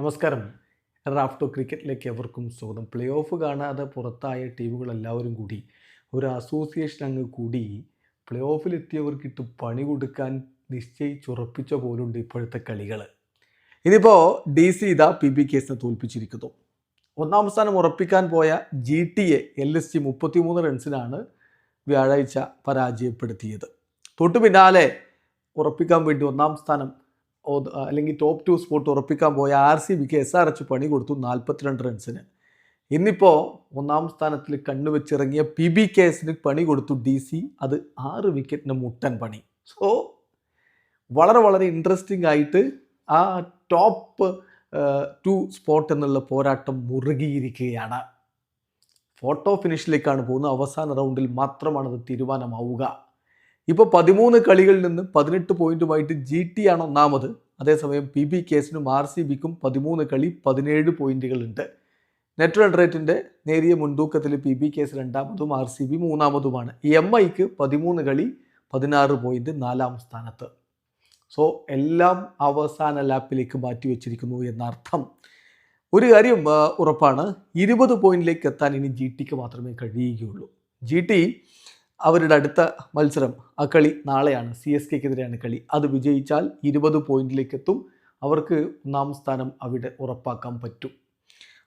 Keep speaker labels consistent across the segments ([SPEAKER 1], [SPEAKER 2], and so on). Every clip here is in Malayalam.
[SPEAKER 1] നമസ്കാരം. റാഫ്റ്റോ ക്രിക്കറ്റിലേക്ക് എവർക്കും സ്വാഗതം. പ്ലേ ഓഫ് കാണാതെ പുറത്തായ ടീമുകൾ എല്ലാവരും കൂടി ഒരു അസോസിയേഷൻ അങ്ങ് കൂടി പ്ലേ ഓഫിലെത്തിയവർക്കിട്ട് പണി കൊടുക്കാൻ നിശ്ചയിച്ചുറപ്പിച്ച പോലുണ്ട് ഇപ്പോഴത്തെ കളികൾ ഇനിയിപ്പോൾ ഡി സി ഇതാ പി ബി കേസിനെ തോൽപ്പിച്ചിരിക്കുന്നു. ഒന്നാം സ്ഥാനം ഉറപ്പിക്കാൻ പോയ ജി ടി എ എൽ എസ് ജി മുപ്പത്തിമൂന്ന് റൺസിനാണ് വ്യാഴാഴ്ച പരാജയപ്പെടുത്തിയത്. തൊട്ടു പിന്നാലെ ഉറപ്പിക്കാൻ വേണ്ടി ഒന്നാം സ്ഥാനം അല്ലെങ്കിൽ ടോപ്പ് ടു സ്പോട്ട് ഉറപ്പിക്കാൻ പോയ ആർ സി ബിക്ക് എസ് ആർ എച്ച് പണി കൊടുത്തു നാൽപ്പത്തിരണ്ട് റൺസിന് ഇന്നിപ്പോൾ ഒന്നാം സ്ഥാനത്തിൽ കണ്ണുവെച്ചിറങ്ങിയ പി ബി കെ എസിന് പണി കൊടുത്തു ഡി സി അത് ആറ് വിക്കറ്റിന് മുട്ടൻ പണി. സോ വളരെ വളരെ ഇൻട്രസ്റ്റിംഗ് ആയിട്ട് ആ ടോപ്പ് ടു സ്പോട്ട് എന്നുള്ള പോരാട്ടം മുറുകിയിരിക്കുകയാണ്. ഫോട്ടോ ഫിനിഷിലേക്കാണ് പോകുന്നത്. അവസാന റൗണ്ടിൽ മാത്രമാണ് അത് തീരുമാനമാവുക. ഇപ്പോൾ പതിമൂന്ന് കളികളിൽ നിന്ന് പതിനെട്ട് പോയിന്റുമായിട്ട് ജി ടി ആണ് ഒന്നാമത്. അതേസമയം പി ബി കേസിനും ആർ സി ബിക്കും പതിമൂന്ന് കളി പതിനേഴ് പോയിന്റുകളുണ്ട്. നെറ്റ് റൺ റേറ്റിന്റെ നേരിയ മുൻതൂക്കത്തിൽ പി ബി കേസ് രണ്ടാമതും ആർ സി ബി മൂന്നാമതുമാണ്. എം ഐക്ക് പതിമൂന്ന് കളി പതിനാറ് പോയിന്റ് നാലാം സ്ഥാനത്ത്. സോ എല്ലാം അവസാന ലാപ്പിലേക്ക് മാറ്റി വെച്ചിരിക്കുന്നു എന്നർത്ഥം. ഒരു കാര്യം ഉറപ്പാണ്. ഇരുപത് പോയിന്റിലേക്ക് എത്താൻ ഇനി ജി ടിക്ക് മാത്രമേ കഴിയുകയുള്ളൂ. ജി ടി അവരുടെ അടുത്ത മത്സരം ആ കളി നാളെയാണ്. സി എസ് കെക്കെതിരെയാണ് കളി. അത് വിജയിച്ചാൽ ഇരുപത് പോയിന്റിലേക്ക് എത്തും അവർക്ക് ഒന്നാം സ്ഥാനം അവിടെ ഉറപ്പാക്കാൻ പറ്റും.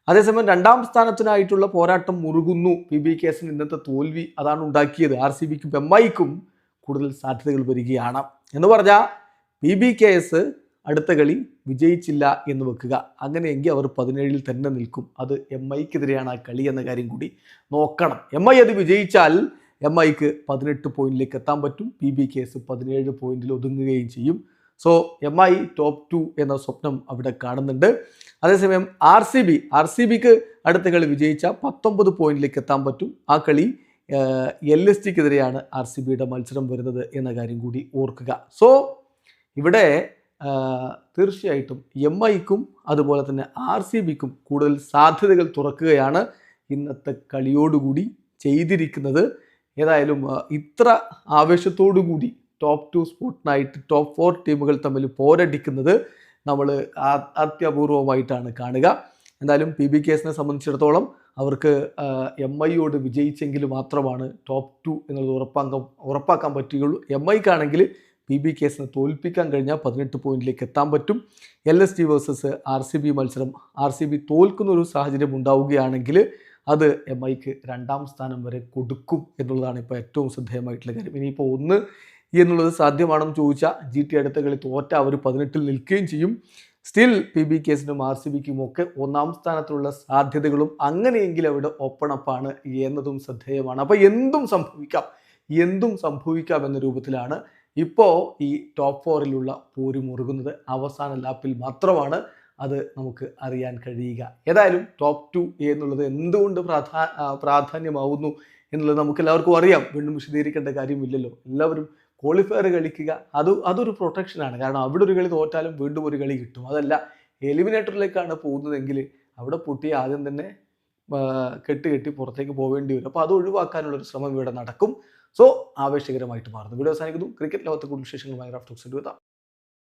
[SPEAKER 1] അതേസമയം രണ്ടാം സ്ഥാനത്തിനായിട്ടുള്ള പോരാട്ടം മുറുകുന്നു. പി ബി കേസിന് ഇന്നത്തെ തോൽവി അതാണ് ഉണ്ടാക്കിയത്. ആർ സി ബിക്കും എംഐക്കും കൂടുതൽ സാധ്യതകൾ വരികയാണ്. എന്ന് പറഞ്ഞാൽ പി ബി കെ എസ് അടുത്ത കളി വിജയിച്ചില്ല എന്ന് വെക്കുക. അങ്ങനെയെങ്കിൽ അവർ പതിനേഴിൽ തന്നെ നിൽക്കും. അത് എം ഐക്കെതിരെയാണ് ആ കളി എന്ന കാര്യം കൂടി നോക്കണം. എം ഐ അത് വിജയിച്ചാൽ എം ഐക്ക് പതിനെട്ട് പോയിന്റിലേക്ക് എത്താൻ പറ്റും. പി ബി കേസ് പതിനേഴ് പോയിന്റിൽ ഒതുങ്ങുകയും ചെയ്യും. So M I top two എന്ന സ്വപ്നം അവിടെ കാണുന്നുണ്ട്. അതേസമയം R C B R C ബിക്ക് അടുത്ത കളി വിജയിച്ച പത്തൊമ്പത് പോയിന്റിലേക്ക് എത്താൻ പറ്റും. ആ കളി എൽ എസ് ടിക്കെതിരെയാണ് ആർ സി ബിയുടെ മത്സരം വരുന്നത് എന്ന കാര്യം കൂടി ഓർക്കുക. സോ ഇവിടെ തീർച്ചയായിട്ടും എം ഐക്കും അതുപോലെ തന്നെ ആർ സി ബിക്കും കൂടുതൽ സാധ്യതകൾ തുറക്കുകയാണ് ഇന്നത്തെ കളിയോടുകൂടി ചെയ്തിരിക്കുന്നത്. ഏതായാലും ഇത്ര ആവേശത്തോടു കൂടി ടോപ്പ് ടു സ്പോട്ടിനായിട്ട് ടോപ്പ് ഫോർ ടീമുകൾ തമ്മിൽ പോരടിക്കുന്നത് നമ്മൾ അത്യപൂർവമായിട്ടാണ് കാണുക. എന്തായാലും പി ബി കേസിനെ സംബന്ധിച്ചിടത്തോളം അവർക്ക് എം ഐയോട് വിജയിച്ചെങ്കിൽ മാത്രമാണ് ടോപ്പ് ടു എന്നുള്ളത് ഉറപ്പാക്കാൻ ഉറപ്പാക്കാൻ പറ്റുകയുള്ളൂ. എം ഐക്കാണെങ്കിൽ പി ബി കേസിനെ തോൽപ്പിക്കാൻ കഴിഞ്ഞാൽ പതിനെട്ട് പോയിന്റിലേക്ക് എത്താൻ പറ്റും. L S T versus R C B മത്സരം ആർ സി ബി തോൽക്കുന്ന ഒരു സാഹചര്യം ഉണ്ടാവുകയാണെങ്കിൽ അത് എം ഐക്ക് രണ്ടാം സ്ഥാനം വരെ കൊടുക്കും എന്നുള്ളതാണ് ഇപ്പോൾ ഏറ്റവും ശ്രദ്ധേയമായിട്ടുള്ള കാര്യം. ഇനിയിപ്പോൾ ഒന്ന് എന്നുള്ളത് സാധ്യമാണെന്ന് ചോദിച്ചാൽ ജി ടി അടുത്ത കളി തോറ്റ അവർ പതിനെട്ടിൽ നിൽക്കുകയും ചെയ്യും. സ്റ്റിൽ പി ബി കേസിനും ആർ സി ബിക്കും ഒക്കെ ഒന്നാം സ്ഥാനത്തുള്ള സാധ്യതകളും അങ്ങനെയെങ്കിൽ അവിടെ ഓപ്പൺ അപ്പാണ് എന്നതും ശ്രദ്ധേയമാണ്. അപ്പോൾ എന്തും സംഭവിക്കാം എന്തും സംഭവിക്കാം എന്ന രൂപത്തിലാണ് ഇപ്പോൾ ഈ ടോപ്പ് ഫോറിലുള്ള പോരും മുറുകുന്നത് അവസാന ലാപ്പിൽ മാത്രമാണ് അത് നമുക്ക് അറിയാൻ കഴിയുക. ഏതായാലും ടോപ്പ് ടു എന്നുള്ളത് എന്തുകൊണ്ട് പ്രാധാ പ്രാധാന്യമാവുന്നു എന്നുള്ളത് നമുക്ക് എല്ലാവർക്കും അറിയാം. വീണ്ടും വിശദീകരിക്കേണ്ട കാര്യമില്ലല്ലോ. എല്ലാവരും ക്വാളിഫയർ കളിക്കുക. അത് അതൊരു പ്രൊട്ടക്ഷനാണ് കാരണം അവിടെ ഒരു കളി തോറ്റാലും വീണ്ടും ഒരു കളി കിട്ടും. അതല്ല എലിമിനേറ്ററിലേക്കാണ് പോകുന്നതെങ്കിൽ അവിടെ പൊട്ടി ആദ്യം തന്നെ കെട്ടി കെട്ട് പുറത്തേക്ക് പോവേണ്ടി വരും. അപ്പോൾ അത് ഒഴിവാക്കാനുള്ള ഒരു ശ്രമം ഇവിടെ നടക്കും. സോ ആവേശകരമായിട്ട് മാറുന്നു. വീഡിയോ അവസാനിക്കുന്നു. ക്രിക്കറ്റ് ലോകത്തെ കൂടുതൽ വിശേഷങ്ങളുമായി റാഫ്റ്റോക്സ് എത്താം.